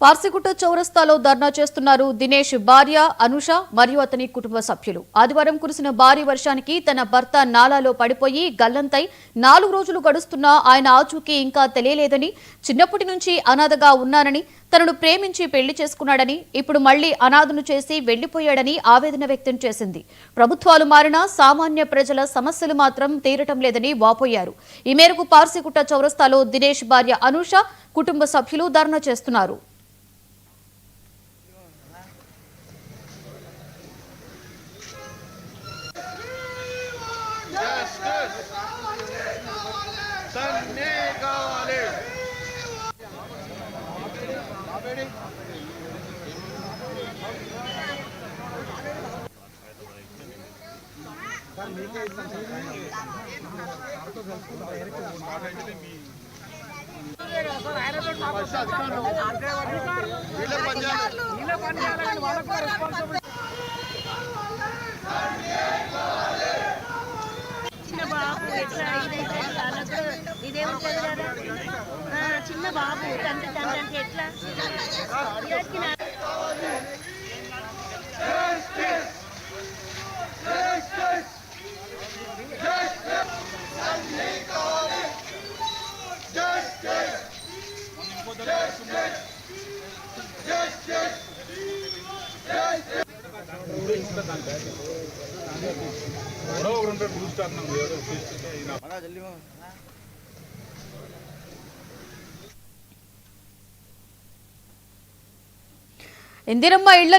పార్సిగుట్ట చౌరస్తాలో ధర్నా చేస్తున్నారు దినేష్ భార్య అనుష మరియు అతని కుటుంబ సభ్యులు. ఆదివారం కురిసిన భారీ వర్షానికి తన భర్త నాలాలో పడిపోయి గల్లంతై నాలుగు రోజులు గడుస్తున్నా ఆయన ఆచూకీ ఇంకా తెలియలేదని చిన్నప్పటి నుంచి అనాథగా ఉన్నానని తనను ప్రేమించి పెళ్ళి చేసుకున్నాడని ఇప్పుడు మళ్ళీ అనాథను చేసి వెళ్ళిపోయాడని ఆవేదన వ్యక్తం చేసింది. ప్రభుత్వాలు మారినా సామాన్య ప్రజల సమస్యలు మాత్రం తీరటం లేదని వాపోయారు. ఈ మేరకు పార్సిగుట్ట చౌరస్తాలో దినేష్ భార్య అనుష కుటుంబ సభ్యులు ధర్నా చేస్తున్నారు. సన్నే కావాలి వీళ్ళే పనిచేయాలి చిన్న బాబు ఎట్లా ఇదైతే వాళ్ళకు ఇదే ఉంటుంది కదా? చిన్న బాబు తండ్రి తండ్రి అంటే ఎట్లా? ఇలాంటి నా- ఇందిరమ్మ ఇళ్ల